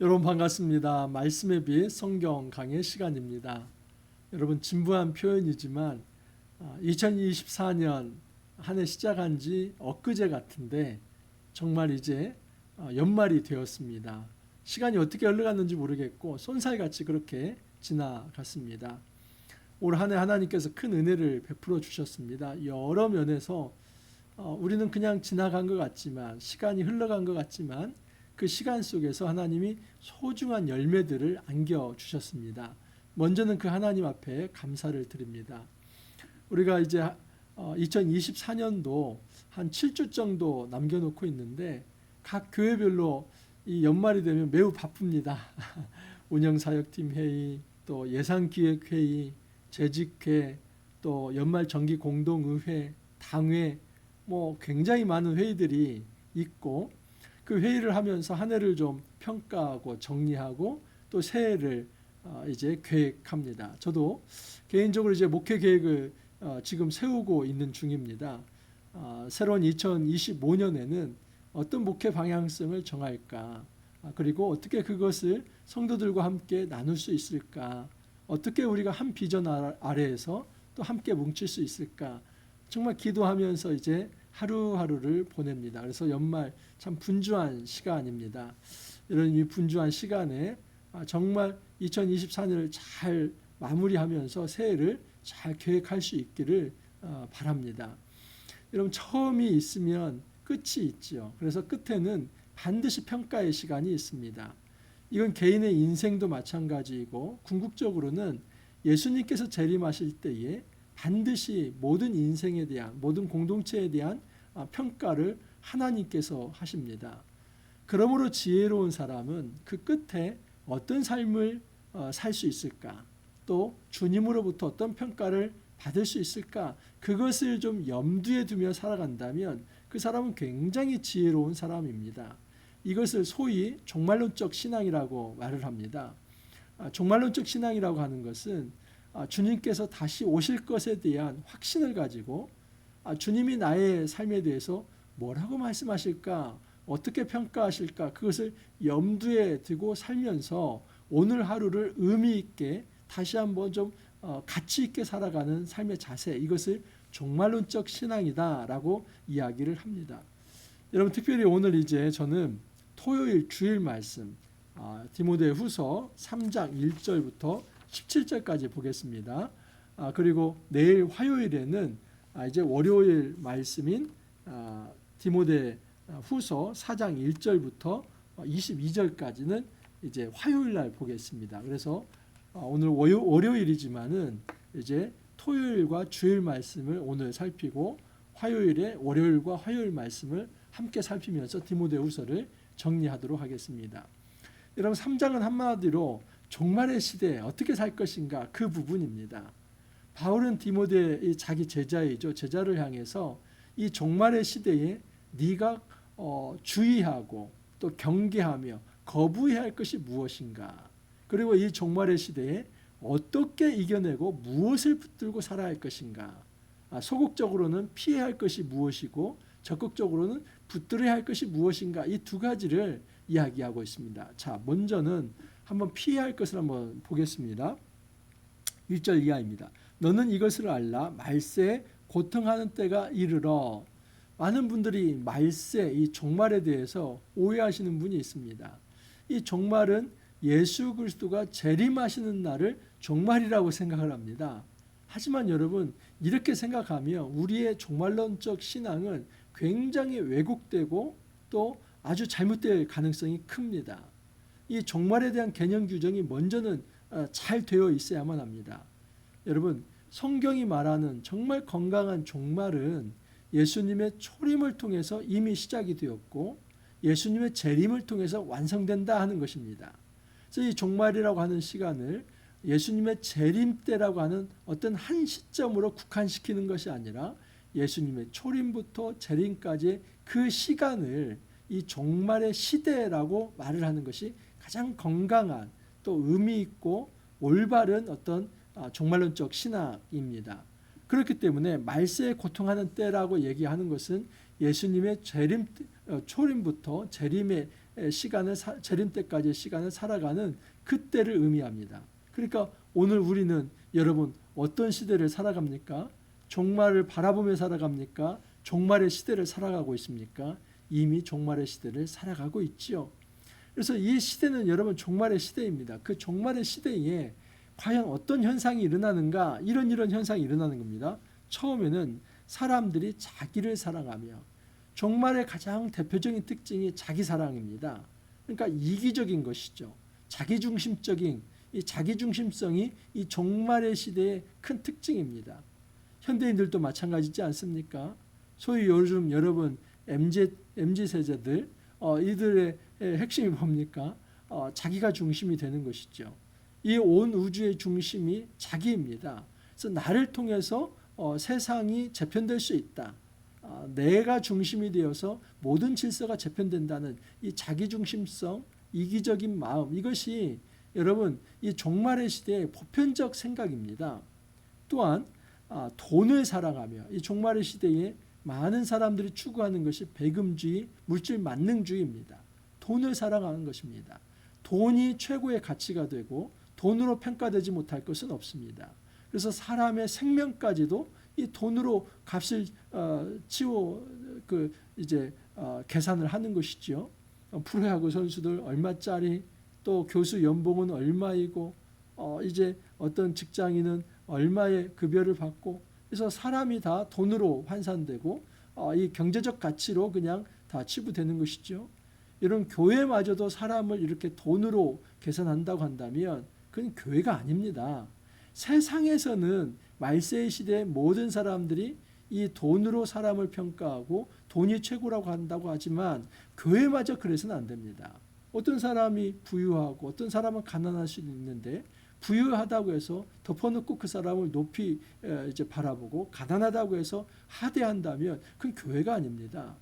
여러분 반갑습니다. 말씀의 빛 성경 강의 시간입니다. 여러분 진부한 표현이지만 2024년 한 해 시작한 지 엊그제 같은데 정말 이제 어, 연말이 되었습니다. 시간이 어떻게 흘러갔는지 모르겠고 쏜살같이 그렇게 지나갔습니다. 올 한 해 하나님께서 큰 은혜를 베풀어 주셨습니다. 여러 면에서 어, 우리는 그냥 지나간 것 같지만 시간이 흘러간 것 같지만 그 시간 속에서 하나님이 소중한 열매들을 안겨 주셨습니다. 먼저는 그 하나님 앞에 감사를 드립니다. 우리가 이제 2024년도 한 7주 정도 남겨놓고 있는데 각 교회별로 이 연말이 되면 매우 바쁩니다. 운영사역팀 회의, 또 예산기획회의, 재직회, 또 연말 정기 공동의회, 당회, 뭐 굉장히 많은 회의들이 있고 그 회의를 하면서 한 해를 좀 평가하고 정리하고 또 새해를 어, 이제 계획합니다. 저도 개인적으로 이제 목회 계획을 어, 지금 세우고 있는 중입니다. 어, 새로운 2025년에는 어떤 목회 방향성을 정할까? 아, 그리고 어떻게 그것을 성도들과 함께 나눌 수 있을까? 어떻게 우리가 한 비전 아래에서 또 함께 뭉칠 수 있을까? 정말 기도하면서 이제 하루하루를 보냅니다. 그래서 연말 참 분주한 시간입니다. 이런 이 분주한 시간에 아, 정말 2024년을 잘 마무리하면서 새해를 잘 계획할 수 있기를 어, 바랍니다. 여러분 처음이 있으면 끝이 있죠. 그래서 끝에는 반드시 평가의 시간이 있습니다. 이건 개인의 인생도 마찬가지이고 궁극적으로는 예수님께서 재림하실 때에 반드시 모든 인생에 대한 모든 공동체에 대한 아, 평가를 하나님께서 하십니다. 그러므로 지혜로운 사람은 그 끝에 어떤 삶을 어, 살수 있을까? 또 주님으로부터 어떤 평가를 받을 수 있을까? 그것을 좀 염두에 두며 살아간다면 그 사람은 굉장히 지혜로운 사람입니다. 이것을 소위 종말론적 신앙이라고 말을 합니다. 아, 종말론적 신앙이라고 하는 것은 아, 주님께서 다시 오실 것에 대한 확신을 가지고 아, 주님이 나의 삶에 대해서 뭐라고 말씀하실까? 어떻게 평가하실까? 그것을 염두에 두고 살면서 오늘 하루를 의미 있게 다시 한번 좀 어, 가치 있게 살아가는 삶의 자세 이것을 종말론적 신앙이다라고 이야기를 합니다. 여러분 특별히 오늘 이제 저는 토요일 주일 말씀 디모데 후서 3장 1절부터 17절까지 보겠습니다. 아, 그리고 내일 화요일에는 아, 이제 월요일 말씀인 아, 디모데 후서 4장 1절부터 22절까지는 이제 화요일 날 보겠습니다. 그래서 오늘 월요 일이지만은 이제 토요일과 주일 말씀을 오늘 살피고 화요일에 월요일과 화요일 말씀을 함께 살피면서 디모데후서를 정리하도록 하겠습니다. 여러분 3장은 한마디로 종말의 시대에 어떻게 살 것인가 그 부분입니다. 바울은 디모데의 자기 제자이죠. 제자를 향해서 이 종말의 시대에 네가 어, 주의하고 또 경계하며 거부해야 할 것이 무엇인가? 그리고 이 종말의 시대에 어떻게 이겨내고 무엇을 붙들고 살아야 할 것인가? 아, 소극적으로는 피해야 할 것이 무엇이고 적극적으로는 붙들어야 할 것이 무엇인가? 이 두 가지를 이야기하고 있습니다. 자, 먼저는 한번 피해야 할 것을 한번 보겠습니다. 1절 이하입니다. 너는 이것을 알라 말세 고통하는 때가 이르러 많은 분들이 말세 이 종말에 대해서 오해하시는 분이 있습니다. 이 종말은 예수 그리스도가 재림하시는 날을 종말이라고 생각을 합니다. 하지만 여러분 이렇게 생각하면 우리의 종말론적 신앙은 굉장히 왜곡되고 또 아주 잘못될 가능성이 큽니다. 이 종말에 대한 개념 규정이 먼저는 어, 잘 되어 있어야만 합니다. 여러분 성경이 말하는 정말 건강한 종말은 예수님의 초림을 통해서 이미 시작이 되었고 예수님의 재림을 통해서 완성된다 하는 것입니다. 그래서 이 종말이라고 하는 시간을 예수님의 재림 때라고 하는 어떤 한 시점으로 국한시키는 것이 아니라 예수님의 초림부터 재림까지의 그 시간을 이 종말의 시대라고 말을 하는 것이 가장 건강한 또 의미 있고 올바른 어떤 아, 종말론적 신학입니다. 그렇기 때문에 말세에 고통하는 때라고 얘기하는 것은 예수님의 재림 어, 초림부터 재림의 시간을 사- 재림 때까지의 시간을 살아가는 그때를 의미합니다. 그러니까 오늘 우리는 여러분 어떤 시대를 살아갑니까? 종말을 바라보며 살아갑니까? 종말의 시대를 살아가고 있습니까? 이미 종말의 시대를 살아가고 있지요. 그래서 이 시대는 여러분 종말의 시대입니다. 그 종말의 시대에 과연 어떤 현상이 일어나는가? 이런 이런 현상이 일어나는 겁니다. 처음에는 사람들이 자기를 사랑하며 종말의 가장 대표적인 특징이 자기 사랑입니다. 그러니까 이기적인 것이죠. 자기 중심적인 이 자기 중심성이 이 종말의 시대의 큰 특징입니다. 현대인들도 마찬가지지 않습니까? 소위 요즘 여러분 MZ MZ 세대들 어, 이들의 핵심이 뭡니까? 어, 자기가 중심이 되는 것이죠. 이 온 우주의 중심이 자기입니다. 그래서 나를 통해서 어, 세상이 재편될 수 있다. 아, 내가 중심이 되어서 모든 질서가 재편된다는 이 자기 중심성, 이기적인 마음 이것이 여러분 이 종말의 시대의 보편적 생각입니다. 또한 아, 돈을 사랑하며 이 종말의 시대에 많은 사람들이 추구하는 것이 배금주의, 물질 만능주의입니다. 돈을 사랑하는 것입니다. 돈이 최고의 가치가 되고 돈으로 평가되지 못할 것은 없습니다. 그래서 사람의 생명까지도 이 돈으로 값을 어, 치워 그 이제 어, 계산을 하는 것이죠. 어, 프로야구 선수들 얼마짜리 또 교수 연봉은 얼마이고 어, 이제 어떤 직장인은 얼마의 급여를 받고 그래서 사람이 다 돈으로 환산되고 어, 이 경제적 가치로 그냥 다 치부되는 것이죠. 이런 교회마저도 사람을 이렇게 돈으로 계산한다고 한다면 그건 교회가 아닙니다. 세상에서는 말세의 시대의 모든 사람들이 이 돈으로 사람을 평가하고 돈이 최고라고 한다고 하지만 교회마저 그래서는 안 됩니다. 어떤 사람이 부유하고 어떤 사람은 가난할 수도 있는데 부유하다고 해서 덮어놓고 그 사람을 높이 이제 바라보고 가난하다고 해서 하대한다면 그건 교회가 아닙니다.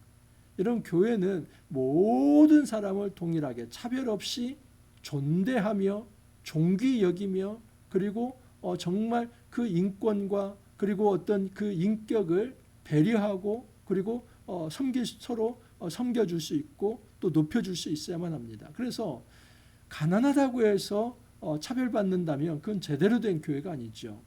이런 교회는 모든 사람을 동일하게 차별 없이 존대하며 존귀 여기며 그리고 어 정말 그 인권과 그리고 어떤 그 인격을 배려하고 그리고 어 섬기 서로 어 섬겨줄 수 있고 또 높여줄 수 있어야만 합니다. 그래서 가난하다고 해서 어 차별받는다면 그건 제대로 된 교회가 아니죠.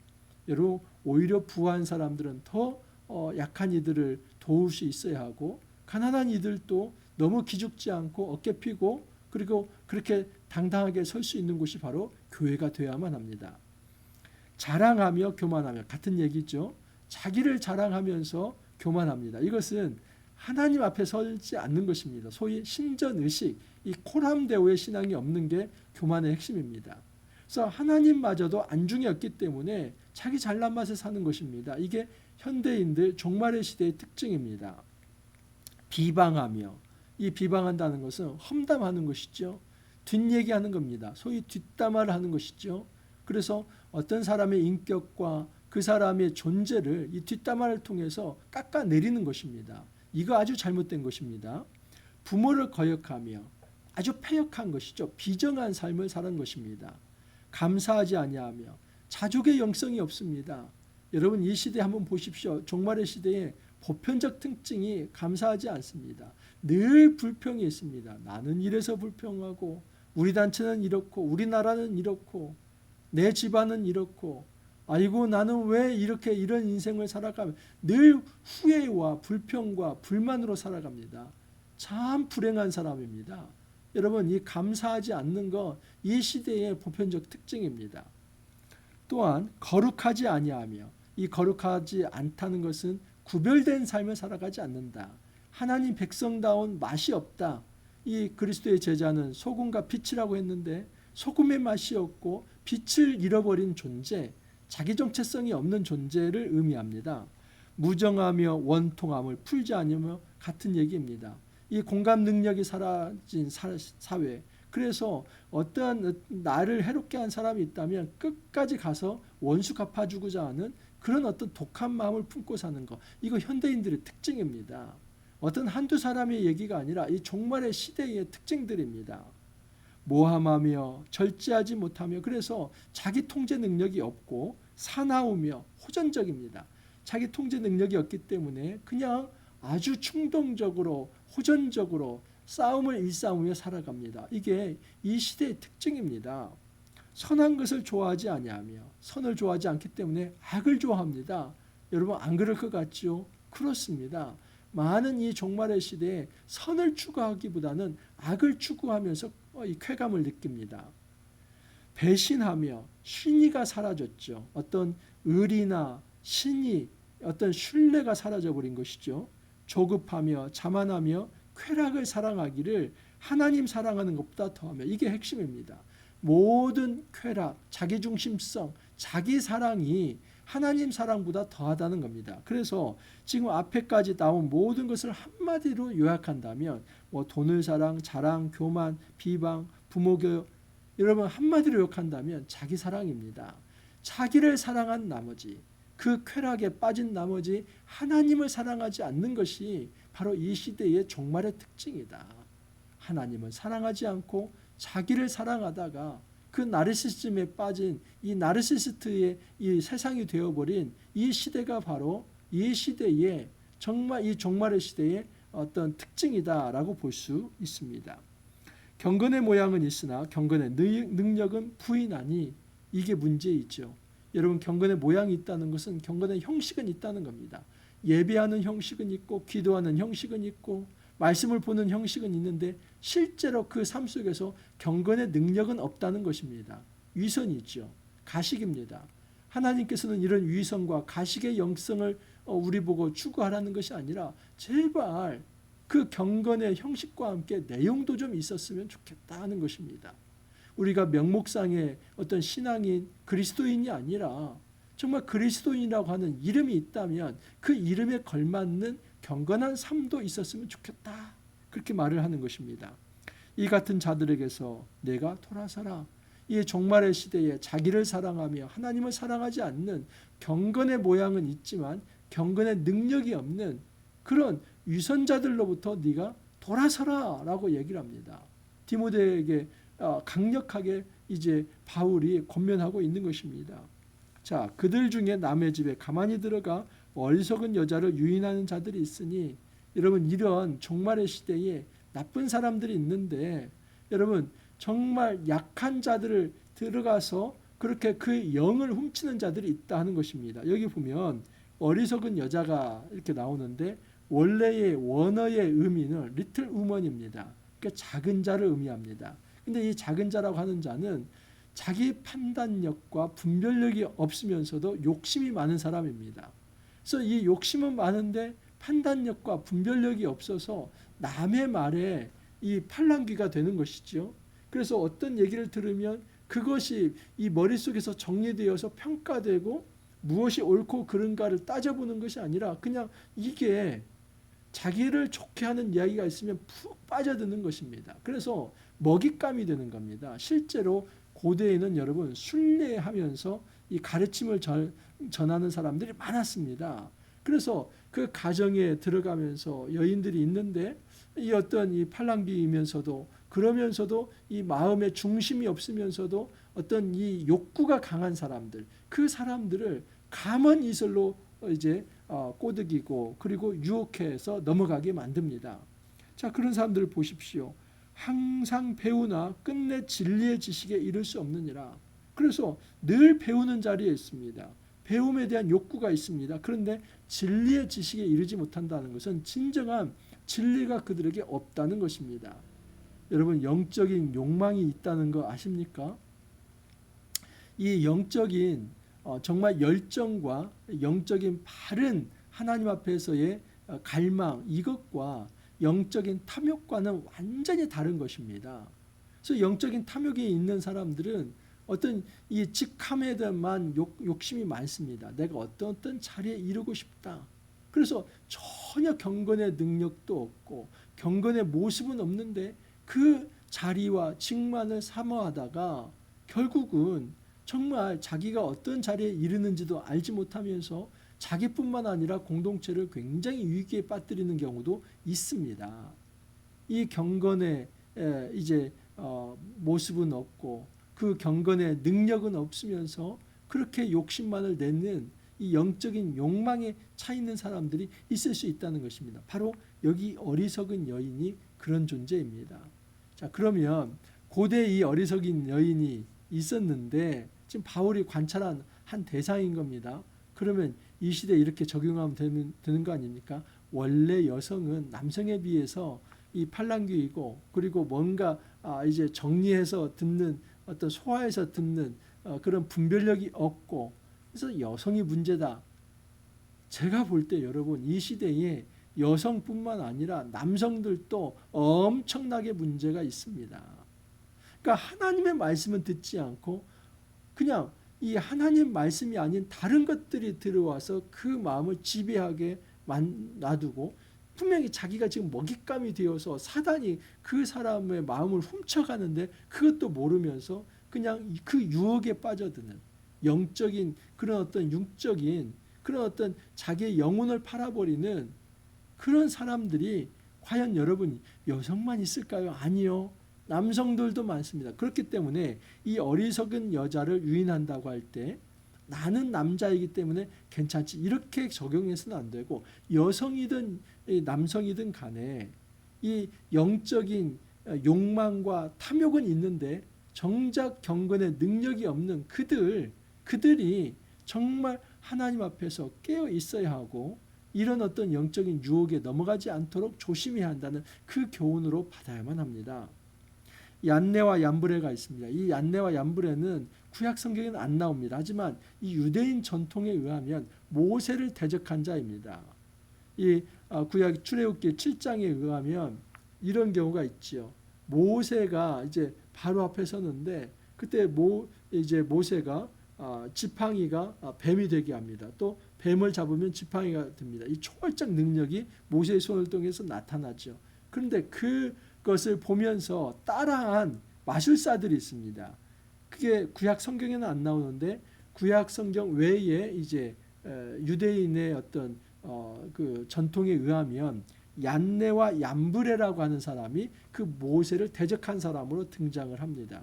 여러분 오히려 부한 사람들은 더어 약한 이들을 도울 수 있어야 하고 가난한 이들도 너무 기죽지 않고 어깨 피고 그리고 그렇게 당당하게 설 수 있는 곳이 바로 교회가 되어야만 합니다. 자랑하며 교만하며 같은 얘기죠. 자기를 자랑하면서 교만합니다. 이것은 하나님 앞에 서지 않는 것입니다. 소위 신전 의식, 이 코람데오의 신앙이 없는 게 교만의 핵심입니다. 그래서 하나님마저도 안중이 없기 때문에 자기 잘난 맛에 사는 것입니다. 이게 현대인들 종말의 시대의 특징입니다. 비방하며 이 비방한다는 것은 험담하는 것이죠. 뒷얘기하는 겁니다. 소위 뒷담화를 하는 것이죠. 그래서 어떤 사람의 인격과 그 사람의 존재를 이 뒷담화를 통해서 깎아내리는 것입니다. 이거 아주 잘못된 것입니다. 부모를 거역하며 아주 패역한 것이죠. 비정한 삶을 사는 것입니다. 감사하지 아니하며 자족의 영성이 없습니다. 여러분 이 시대 한번 보십시오. 종말의 시대에 보편적 특징이 감사하지 않습니다. 늘 불평이 있습니다. 나는 이래서 불평하고 우리 단체는 이렇고 우리나라는 이렇고 내 집안은 이렇고 아이고 나는 왜 이렇게 이런 인생을 살아가며 늘 후회와 불평과 불만으로 살아갑니다. 참 불행한 사람입니다. 여러분 이 감사하지 않는 것 이 시대의 보편적 특징입니다. 또한 거룩하지 아니하며 이 거룩하지 않다는 것은 구별된 삶을 살아가지 않는다. 하나님 백성다운 맛이 없다. 이 그리스도의 제자는 소금과 빛이라고 했는데 소금의 맛이 없고 빛을 잃어버린 존재, 자기 정체성이 없는 존재를 의미합니다. 무정하며 원통함을 풀지 않으며 같은 얘기입니다. 이 공감 능력이 사라진 사회. 그래서 어떠한 나를 해롭게 한 사람이 있다면 끝까지 가서 원수 갚아주고자 하는 그런 어떤 독한 마음을 품고 사는 것. 이거 현대인들의 특징입니다. 어떤 한두 사람의 얘기가 아니라 이 종말의 시대의 특징들입니다. 모함하며 절제하지 못하며 그래서 자기 통제 능력이 없고 사나우며 호전적입니다. 자기 통제 능력이 없기 때문에 그냥 아주 충동적으로 호전적으로 싸움을 일삼으며 살아갑니다. 이게 이 시대의 특징입니다. 선한 것을 좋아하지 아니하며 선을 좋아하지 않기 때문에 악을 좋아합니다. 여러분 안 그럴 것 같죠? 그렇습니다. 많은 이 종말의 시대에 선을 추구하기보다는 악을 추구하면서 이 쾌감을 느낍니다. 배신하며 신의가 사라졌죠. 어떤 의리나 신이 어떤 신뢰가 사라져 버린 것이죠. 조급하며 자만하며 쾌락을 사랑하기를 하나님 사랑하는 것보다 더하며 이게 핵심입니다. 모든 쾌락, 자기중심성, 자기 사랑이 하나님 사랑보다 더하다는 겁니다. 그래서 지금 앞에까지 나온 모든 것을 한마디로 요약한다면 뭐 돈을 사랑, 자랑, 교만, 비방, 부모 교육 여러분 한마디로 요약한다면 자기 사랑입니다. 자기를 사랑한 나머지 그 쾌락에 빠진 나머지 하나님을 사랑하지 않는 것이 바로 이 시대의 종말의 특징이다. 하나님을 사랑하지 않고 자기를 사랑하다가 그 나르시즘에 빠진 이 나르시스트의 이 세상이 되어버린 이 시대가 바로 이 시대의 정말 이 종말의 시대의 어떤 특징이다라고 볼 수 있습니다. 경건의 모양은 있으나 경건의 능력은 부인하니 이게 문제이죠. 여러분 경건의 모양이 있다는 것은 경건의 형식은 있다는 겁니다. 예배하는 형식은 있고 기도하는 형식은 있고 말씀을 보는 형식은 있는데 실제로 그 삶 속에서 경건의 능력은 없다는 것입니다. 위선이 있죠. 가식입니다. 하나님께서는 이런 위선과 가식의 영성을 어, 우리 보고 추구하라는 것이 아니라 제발 그 경건의 형식과 함께 내용도 좀 있었으면 좋겠다 하는 것입니다. 우리가 명목상의 어떤 신앙인 그리스도인이 아니라 정말 그리스도인이라고 하는 이름이 있다면 그 이름에 걸맞는 경건한 삶도 있었으면 좋겠다. 그렇게 말을 하는 것입니다. 이 같은 자들에게서 내가 돌아서라. 이 종말의 시대에 자기를 사랑하며 하나님을 사랑하지 않는 경건의 모양은 있지만 경건의 능력이 없는 그런 위선자들로부터 네가 돌아서라라고 얘기를 합니다. 디모데에게 어, 강력하게 이제 바울이 권면하고 있는 것입니다. 자, 그들 중에 남의 집에 가만히 들어가 어리석은 여자를 유인하는 자들이 있으니 여러분 이런 종말의 시대에 나쁜 사람들이 있는데 여러분 정말 약한 자들을 들어가서 그렇게 그 영을 훔치는 자들이 있다 하는 것입니다. 여기 보면 어리석은 여자가 이렇게 나오는데 원래의 원어의 의미는 리틀 우먼입니다. 그러니까 작은 자를 의미합니다. 근데 이 작은 자라고 하는 자는 자기 판단력과 분별력이 없으면서도 욕심이 많은 사람입니다. 그래서 이 욕심은 많은데 판단력과 분별력이 없어서 남의 말에 이 팔랑귀가 되는 것이죠. 그래서 어떤 얘기를 들으면 그것이 이 머릿속에서 정리되어서 평가되고 무엇이 옳고 그른가를 따져보는 것이 아니라 그냥 이게 자기를 좋게 하는 이야기가 있으면 푹 빠져드는 것입니다. 그래서 먹잇감이 되는 겁니다. 실제로 고대에는 여러분 순례하면서 이 가르침을 전, 전하는 사람들이 많았습니다. 그래서 그 가정에 들어가면서 여인들이 있는데 이 어떤 이 팔랑귀이면서도 그러면서도 이 마음의 중심이 없으면서도 어떤 이 욕구가 강한 사람들 그 사람들을 감언 이설로 이제 어, 꼬드기고 그리고 유혹해서 넘어가게 만듭니다. 자 그런 사람들을 보십시오. 항상 배우나 끝내 진리의 지식에 이를 수 없느니라. 그래서 늘 배우는 자리에 있습니다. 배움에 대한 욕구가 있습니다. 그런데 진리의 지식에 이르지 못한다는 것은 진정한 진리가 그들에게 없다는 것입니다. 여러분 영적인 욕망이 있다는 거 아십니까? 이 영적인 어, 정말 열정과 영적인 바른 하나님 앞에서의 어, 갈망 이것과 영적인 탐욕과는 완전히 다른 것입니다. 그래서 영적인 탐욕이 있는 사람들은 어떤 이 직함에 대한 욕, 욕심이 많습니다. 내가 어떤 어떤 자리에 이르고 싶다. 그래서 전혀 경건의 능력도 없고 경건의 모습은 없는데 그 자리와 직만을 사모하다가 결국은 정말 자기가 어떤 자리에 이르는지도 알지 못하면서 자기뿐만 아니라 공동체를 굉장히 위기에 빠뜨리는 경우도 있습니다. 이 경건의 이제 어, 모습은 없고 그 경건의 능력은 없으면서 그렇게 욕심만을 내는 이 영적인 욕망에 차 있는 사람들이 있을 수 있다는 것입니다. 바로 여기 어리석은 여인이 그런 존재입니다. 자, 그러면 고대 이 어리석인 여인이 있었는데 지금 바울이 관찰한 한 대상인 겁니다. 그러면 이 시대에 이렇게 적용하면 되는, 되는 거 아닙니까? 원래 여성은 남성에 비해서 이 팔랑귀이고 그리고 뭔가 아 이제 정리해서 듣는 어떤 소화해서 듣는 어 그런 분별력이 없고 그래서 여성이 문제다. 제가 볼 때 여러분 이 시대에 여성뿐만 아니라 남성들도 엄청나게 문제가 있습니다. 그러니까 하나님의 말씀은 듣지 않고 그냥 이 하나님 말씀이 아닌 다른 것들이 들어와서 그 마음을 지배하게 놔두고 분명히 자기가 지금 먹잇감이 되어서 사단이 그 사람의 마음을 훔쳐가는데 그것도 모르면서 그냥 그 유혹에 빠져드는 영적인 그런 어떤 육적인 그런 어떤 자기의 영혼을 팔아버리는 그런 사람들이 과연 여러분 여성만 있을까요? 아니요. 남성들도 많습니다. 그렇기 때문에 이 어리석은 여자를 유인한다고 할 때 나는 남자이기 때문에 괜찮지 이렇게 적용해서는 안 되고 여성이든 남성이든 간에 이 영적인 욕망과 탐욕은 있는데 정작 경건의 능력이 없는 그들 그들이 정말 하나님 앞에서 깨어 있어야 하고 이런 어떤 영적인 유혹에 넘어가지 않도록 조심해야 한다는 그 교훈으로 받아야만 합니다. 얀네와 얀브레가 있습니다. 이 얀네와 얀브레는 구약 성경에는 안 나옵니다. 하지만 이 유대인 전통에 의하면 모세를 대적한 자입니다. 이 아, 구약 출애굽기 7장에 의하면 이런 경우가 있지요. 모세가 이제 바로 앞에 서는데 그때 모 이제 모세가 아, 지팡이가 아, 뱀이 되게 합니다. 또 뱀을 잡으면 지팡이가 됩니다. 이 초월적 능력이 모세의 손을 통해서 나타나죠. 그런데 그것을 보면서 따라한 마술사들이 있습니다. 그게 구약 성경에는 안 나오는데 구약 성경 외에 이제 유대인의 어떤 어, 그 전통에 의하면 얀네와 얀브레라고 하는 사람이 그 모세를 대적한 사람으로 등장을 합니다.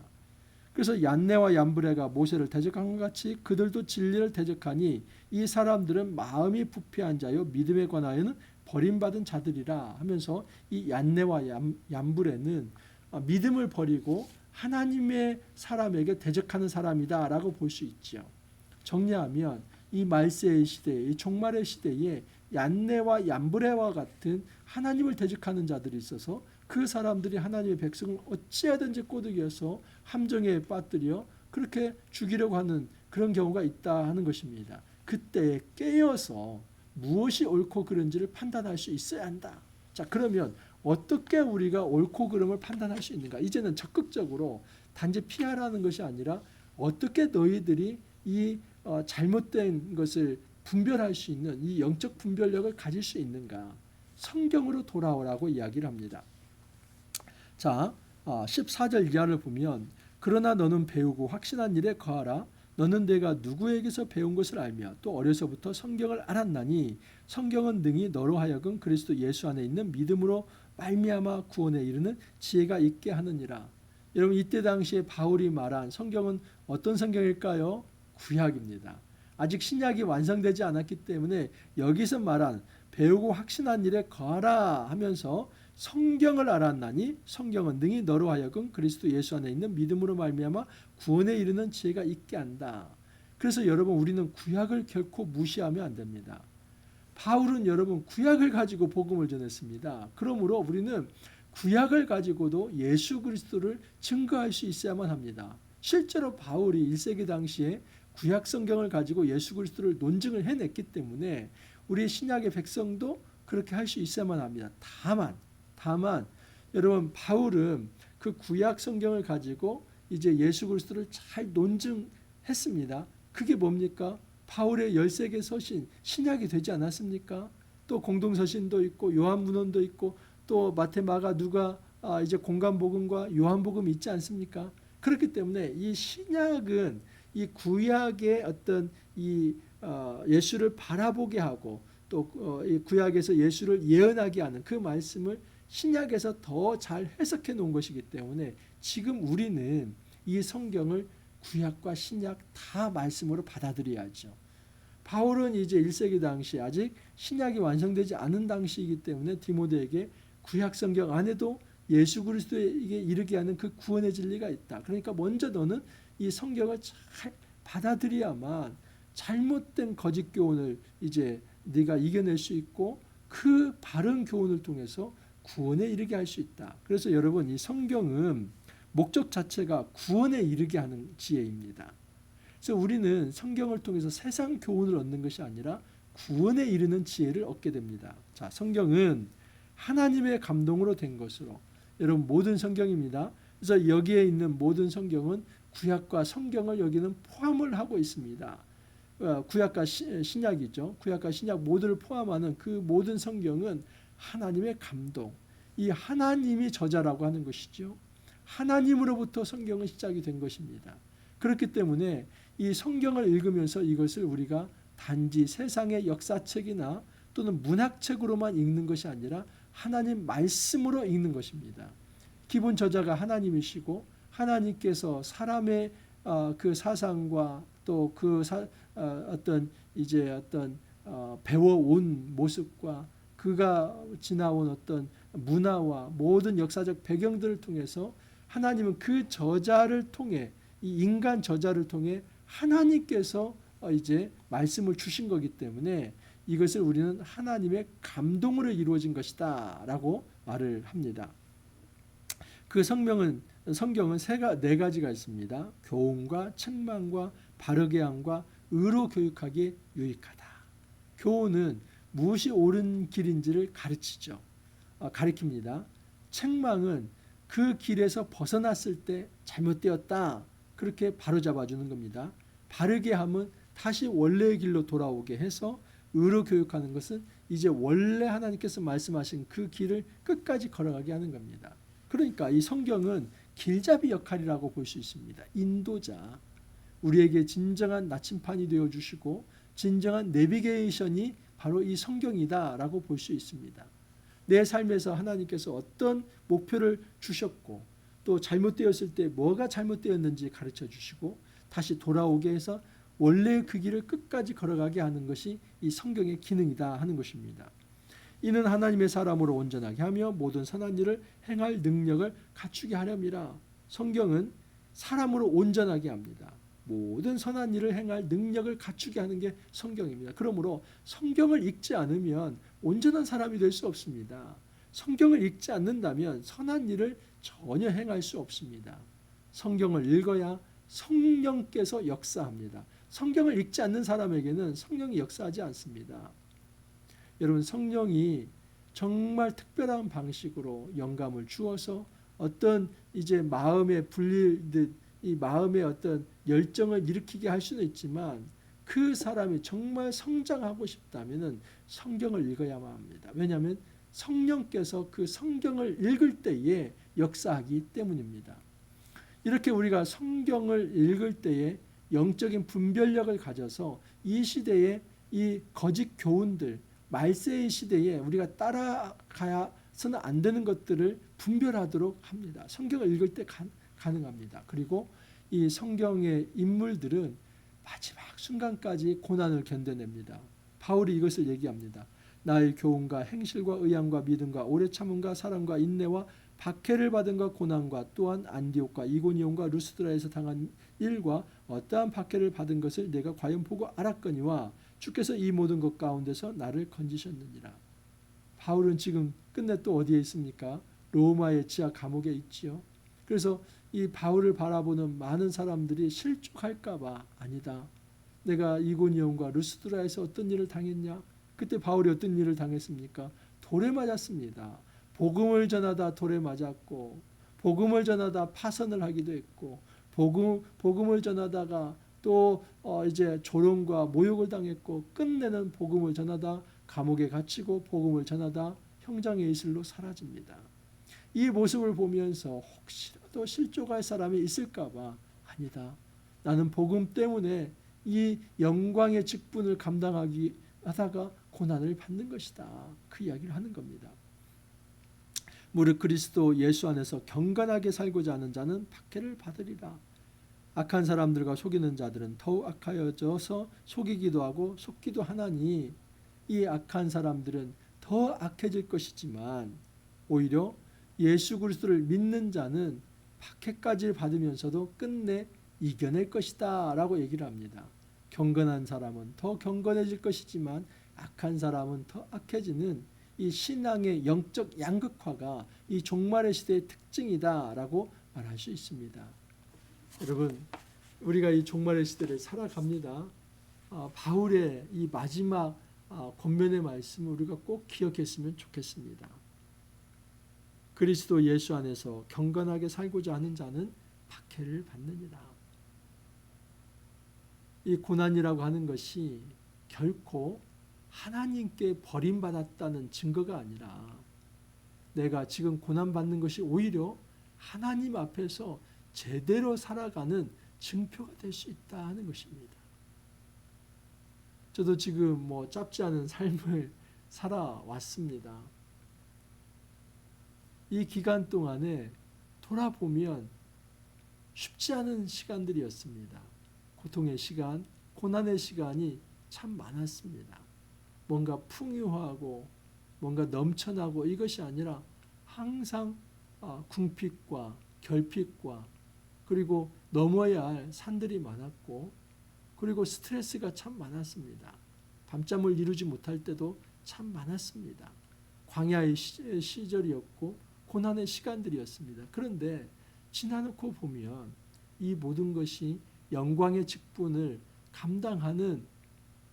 그래서 얀네와 얀브레가 모세를 대적한 것 같이 그들도 진리를 대적하니 이 사람들은 마음이 부패한 자요 믿음에 관하여는 버림받은 자들이라 하면서 이 얀네와 얀, 얀브레는 어, 믿음을 버리고 하나님의 사람에게 대적하는 사람이다라고 볼 수 있죠. 정리하면 이 말세의 시대에 이 종말의 시대에 얀네와 얀브레와 같은 하나님을 대적하는 자들이 있어서 그 사람들이 하나님의 백성을 어찌하든지 꼬드겨서 함정에 빠뜨려 그렇게 죽이려고 하는 그런 경우가 있다 하는 것입니다. 그때 깨어서 무엇이 옳고 그른지를 판단할 수 있어야 한다. 자, 그러면 어떻게 우리가 옳고 그름을 판단할 수 있는가? 이제는 적극적으로 단지 피하라는 것이 아니라 어떻게 너희들이 이 어, 잘못된 것을 분별할 수 있는 이 영적 분별력을 가질 수 있는가? 성경으로 돌아오라고 이야기를 합니다. 자, 14절 아, 이하를 보면 그러나 너는 배우고 확신한 일에 거하라. 너는 내가 누구에게서 배운 것을 알며 또 어려서부터 성경을 알았나니 성경은 능히 너로 하여금 그리스도 예수 안에 있는 믿음으로 말미암아 구원에 이르는 지혜가 있게 하느니라. 여러분 이때 당시에 바울이 말한 성경은 어떤 성경일까요? 구약입니다. 아직 신약이 완성되지 않았기 때문에 여기서 말한 배우고 확신한 일에 거하라 하면서 성경을 알았나니 성경은 능히 너로 하여금 그리스도 예수 안에 있는 믿음으로 말미암아 구원에 이르는 지혜가 있게 한다. 그래서 여러분 우리는 구약을 결코 무시하면 안 됩니다. 바울은 여러분 구약을 가지고 복음을 전했습니다. 그러므로 우리는 구약을 가지고도 예수 그리스도를 증거할 수 있어야만 합니다. 실제로 바울이 1세기 당시에 구약 성경을 가지고 예수 그리스도를 논증을 해냈기 때문에 우리 신약의 백성도 그렇게 할 수 있어야만 합니다. 다만 다만 여러분 바울은 그 구약 성경을 가지고 이제 예수 그리스도를 잘 논증했습니다. 그게 뭡니까? 바울의 열세개 서신 신약이 되지 않았습니까? 또 공동 서신도 있고 요한 문헌도 있고 또 마테마가 누가 아, 이제 공간 복음과 요한 복음 있지 않습니까? 그렇기 때문에 이 신약은 이 구약의 어떤 이 어, 예수를 바라보게 하고 또 어, 구약에서 예수를 예언하게 하는 그 말씀을 신약에서 더 잘 해석해 놓은 것이기 때문에 지금 우리는 이 성경을 구약과 신약 다 말씀으로 받아들여야죠. 바울은 이제 1세기 당시 아직 신약이 완성되지 않은 당시이기 때문에 디모데에게 구약 성경 안에도 예수 그리스도에게 이르게 하는 그 구원의 진리가 있다. 그러니까 먼저 너는 이 성경을 잘 받아들여야만 잘못된 거짓 교훈을 이제 네가 이겨낼 수 있고 그 바른 교훈을 통해서 구원에 이르게 할 수 있다. 그래서 여러분 이 성경은 목적 자체가 구원에 이르게 하는 지혜입니다. 그래서 우리는 성경을 통해서 세상 교훈을 얻는 것이 아니라 구원에 이르는 지혜를 얻게 됩니다. 자, 성경은 하나님의 감동으로 된 것으로 여러분 모든 성경입니다. 그래서 여기에 있는 모든 성경은 구약과 성경을 여기는 포함을 하고 있습니다. 어, 구약과 시- 신약이죠. 구약과 신약 모두를 포함하는 그 모든 성경은 하나님의 감동, 이 하나님이 저자라고 하는 것이죠. 하나님으로부터 성경은 시작이 된 것입니다. 그렇기 때문에 이 성경을 읽으면서 이것을 우리가 단지 세상의 역사책이나 또는 문학책으로만 읽는 것이 아니라 하나님 말씀으로 읽는 것입니다. 기본 저자가 하나님이시고 하나님께서 사람의 어, 그 사상과 또 그 어떤 이제 어떤 어, 배워온 모습과 그가 지나온 어떤 문화와 모든 역사적 배경들을 통해서 하나님은 그 저자를 통해 이 인간 저자를 통해 하나님께서 어, 이제 말씀을 주신 거기 때문에 이것을 우리는 하나님의 감동으로 이루어진 것이다라고 말을 합니다. 그 성명은 성경은 세가 네 가지가 있습니다. 교훈과 책망과 바르게 함과 의로 교육하기에 유익하다. 교훈은 무엇이 옳은 길인지를 가르치죠. 아, 가르칩니다. 책망은 그 길에서 벗어났을 때 잘못되었다. 그렇게 바로잡아 주는 겁니다. 바르게 함은 다시 원래의 길로 돌아오게 해서 의로 교육하는 것은 이제 원래 하나님께서 말씀하신 그 길을 끝까지 걸어가게 하는 겁니다. 그러니까 이 성경은 길잡이 역할이라고 볼 수 있습니다. 인도자. 우리에게 진정한 나침판이 되어 주시고 진정한 내비게이션이 바로 이 성경이다라고 볼 수 있습니다. 내 삶에서 하나님께서 어떤 목표를 주셨고 또 잘못되었을 때 뭐가 잘못되었는지 가르쳐 주시고 다시 돌아오게 해서 원래 그 길을 끝까지 걸어가게 하는 것이 이 성경의 기능이다 하는 것입니다. 이는 하나님의 사람으로 온전하게 하며 모든 선한 일을 행할 능력을 갖추게 하렵니다. 성경은 사람으로 온전하게 합니다. 모든 선한 일을 행할 능력을 갖추게 하는 게 성경입니다. 그러므로 성경을 읽지 않으면 온전한 사람이 될 수 없습니다. 성경을 읽지 않는다면 선한 일을 전혀 행할 수 없습니다. 성경을 읽어야 성령께서 역사합니다. 성경을 읽지 않는 사람에게는 성령이 역사하지 않습니다. 여러분 성령이 정말 특별한 방식으로 영감을 주어서 어떤 이제 마음에 불릴 듯이 마음의 어떤 열정을 일으키게 할 수는 있지만 그 사람이 정말 성장하고 싶다면은 성경을 읽어야만 합니다. 왜냐하면 성령께서 그 성경을 읽을 때에 역사하기 때문입니다. 이렇게 우리가 성경을 읽을 때에 영적인 분별력을 가져서 이 시대의 이 거짓 교훈들 말세의 시대에 우리가 따라가서는 안 되는 것들을 분별하도록 합니다. 성경을 읽을 때 가, 가능합니다. 그리고 이 성경의 인물들은 마지막 순간까지 고난을 견뎌냅니다. 바울이 이것을 얘기합니다. 나의 교훈과 행실과 의향과 믿음과 오래 참음과 사랑과 인내와 박해를 받은 것 고난과 또한 안디옥과 이고니온과 루스드라에서 당한 일과 어떠한 박해를 받은 것을 내가 과연 보고 알았거니와 주께서 이 모든 것 가운데서 나를 건지셨느니라. 바울은 지금 끝내 또 어디에 있습니까? 로마의 지하 감옥에 있지요. 그래서 이 바울을 바라보는 많은 사람들이 실족할까봐 아니다. 내가 이고니온과 루스드라에서 어떤 일을 당했냐? 그때 바울이 어떤 일을 당했습니까? 돌에 맞았습니다. 복음을 전하다 돌에 맞았고 복음을 전하다 파선을 하기도 했고 복음 복음을 전하다가 또 어, 이제 조롱과 모욕을 당했고 끝내는 복음을 전하다 감옥에 갇히고 복음을 전하다 형장의 이슬로 사라집니다. 이 모습을 보면서 혹시라도 실족할 사람이 있을까봐 아니다. 나는 복음 때문에 이 영광의 직분을 감당하기 하다가 고난을 받는 것이다. 그 이야기를 하는 겁니다. 무릇 그리스도 예수 안에서 경건하게 살고자 하는 자는 박해를 받으리라. 악한 사람들과 속이는 자들은 더욱 악하여져서 속이기도 하고 속기도 하나니 이 악한 사람들은 더 악해질 것이지만 오히려 예수 그리스도를 믿는 자는 박해까지 받으면서도 끝내 이겨낼 것이다 라고 얘기를 합니다. 경건한 사람은 더 경건해질 것이지만 악한 사람은 더 악해지는 이 신앙의 영적 양극화가 이 종말의 시대의 특징이다라고 말할 수 있습니다. 여러분, 우리가 이 종말의 시대를 살아갑니다. 아, 바울의 이 마지막 아, 권면의 말씀을 우리가 꼭 기억했으면 좋겠습니다. 그리스도 예수 안에서 경건하게 살고자 하는 자는 박해를 받느니라. 이 고난이라고 하는 것이 결코 하나님께 버림받았다는 증거가 아니라 내가 지금 고난받는 것이 오히려 하나님 앞에서 제대로 살아가는 증표가 될 수 있다 하는 것입니다. 저도 지금 뭐 짧지 않은 삶을 살아왔습니다. 이 기간 동안에 돌아보면 쉽지 않은 시간들이었습니다. 고통의 시간, 고난의 시간이 참 많았습니다. 뭔가 풍요하고 뭔가 넘쳐나고 이것이 아니라 항상 아, 궁핍과 결핍과 그리고 넘어야 할 산들이 많았고 그리고 스트레스가 참 많았습니다. 밤잠을 이루지 못할 때도 참 많았습니다. 광야의 시절이었고 고난의 시간들이었습니다. 그런데 지나놓고 보면 이 모든 것이 영광의 직분을 감당하는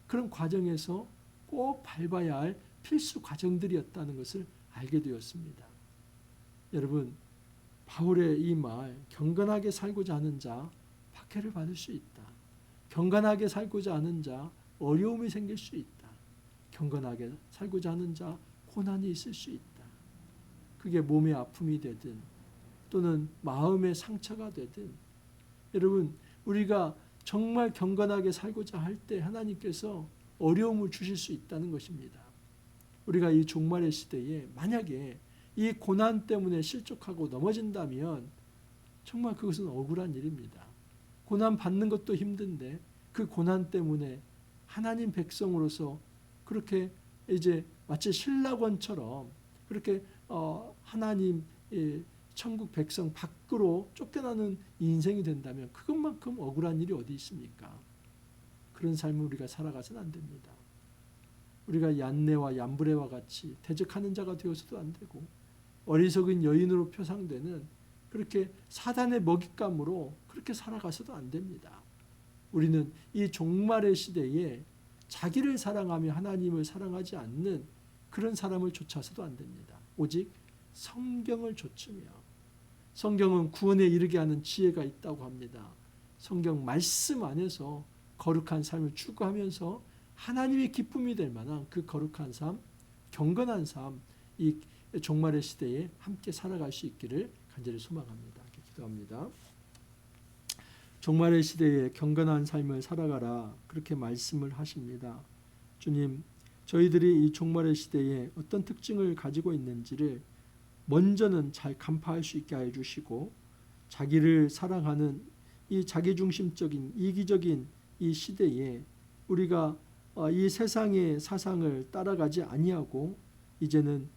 그런 과정에서 꼭 밟아야 할 필수 과정들이었다는 것을 알게 되었습니다. 여러분, 바울의 이 말, 경건하게 살고자 하는 자, 박해를 받을 수 있다. 경건하게 살고자 하는 자, 어려움이 생길 수 있다. 경건하게 살고자 하는 자, 고난이 있을 수 있다. 그게 몸의 아픔이 되든, 또는 마음의 상처가 되든, 여러분, 우리가 정말 경건하게 살고자 할 때 하나님께서 어려움을 주실 수 있다는 것입니다. 우리가 이 종말의 시대에 만약에 이 고난 때문에 실족하고 넘어진다면 정말 그것은 억울한 일입니다. 고난 받는 것도 힘든데 그 고난 때문에 하나님 백성으로서 그렇게 이제 마치 신라권처럼 그렇게 어 하나님 천국 백성 밖으로 쫓겨나는 인생이 된다면 그것만큼 억울한 일이 어디 있습니까? 그런 삶을 우리가 살아가서는 안 됩니다. 우리가 얀네와 얀브레와 같이 대적하는 자가 되어서도 안 되고 어리석은 여인으로 표상되는 그렇게 사단의 먹잇감으로 그렇게 살아가서도 안 됩니다. 우리는 이 종말의 시대에 자기를 사랑하며 하나님을 사랑하지 않는 그런 사람을 쫓아서도 안 됩니다. 오직 성경을 좇으며 성경은 구원에 이르게 하는 지혜가 있다고 합니다. 성경 말씀 안에서 거룩한 삶을 추구하면서 하나님의 기쁨이 될 만한 그 거룩한 삶, 경건한 삶, 이 종말의 시대에 함께 살아갈 수 있기를 간절히 소망합니다. 기도합니다. 종말의 시대에 경건한 삶을 살아가라 그렇게 말씀을 하십니다. 주님, 저희들이 이 종말의 시대에 어떤 특징을 가지고 있는지를 먼저는 잘 간파할 수 있게 해 주시고 자기를 사랑하는 이 자기중심적인 이기적인 이 시대에 우리가 어, 이 세상의 사상을 따라가지 아니하고 이제는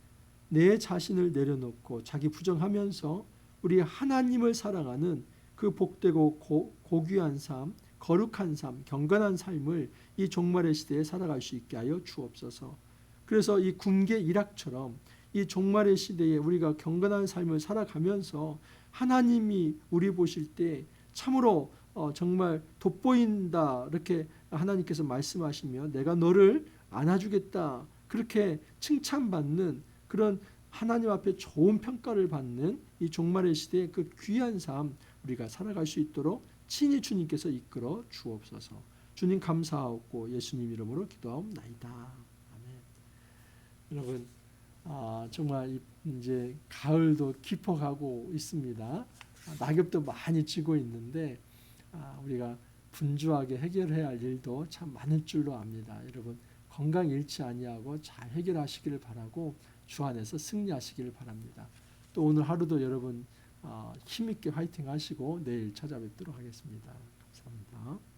내 자신을 내려놓고 자기 부정하면서 우리 하나님을 사랑하는 그 복되고 고, 고귀한 삶, 거룩한 삶, 경건한 삶을 이 종말의 시대에 살아갈 수 있게 하여 주옵소서. 그래서 이 군계 일학처럼 이 종말의 시대에 우리가 경건한 삶을 살아가면서 하나님이 우리 보실 때 참으로 어, 정말 돋보인다 이렇게 하나님께서 말씀하시며 내가 너를 안아주겠다 그렇게 칭찬받는 그런 하나님 앞에 좋은 평가를 받는 이 종말의 시대의 그 귀한 삶 우리가 살아갈 수 있도록 친히 주님께서 이끌어 주옵소서. 주님 감사하고 예수님 이름으로 기도하옵나이다. 아멘. 여러분 아, 정말 이제 가을도 깊어가고 있습니다. 낙엽도 많이 지고 있는데 아, 우리가 분주하게 해결해야 할 일도 참 많을 줄로 압니다. 여러분 건강 잃지 아니하고 잘 해결하시기를 바라고 주 안에서 승리하시기를 바랍니다. 또 오늘 하루도 여러분 어, 힘있게 화이팅 하시고 내일 찾아뵙도록 하겠습니다. 감사합니다.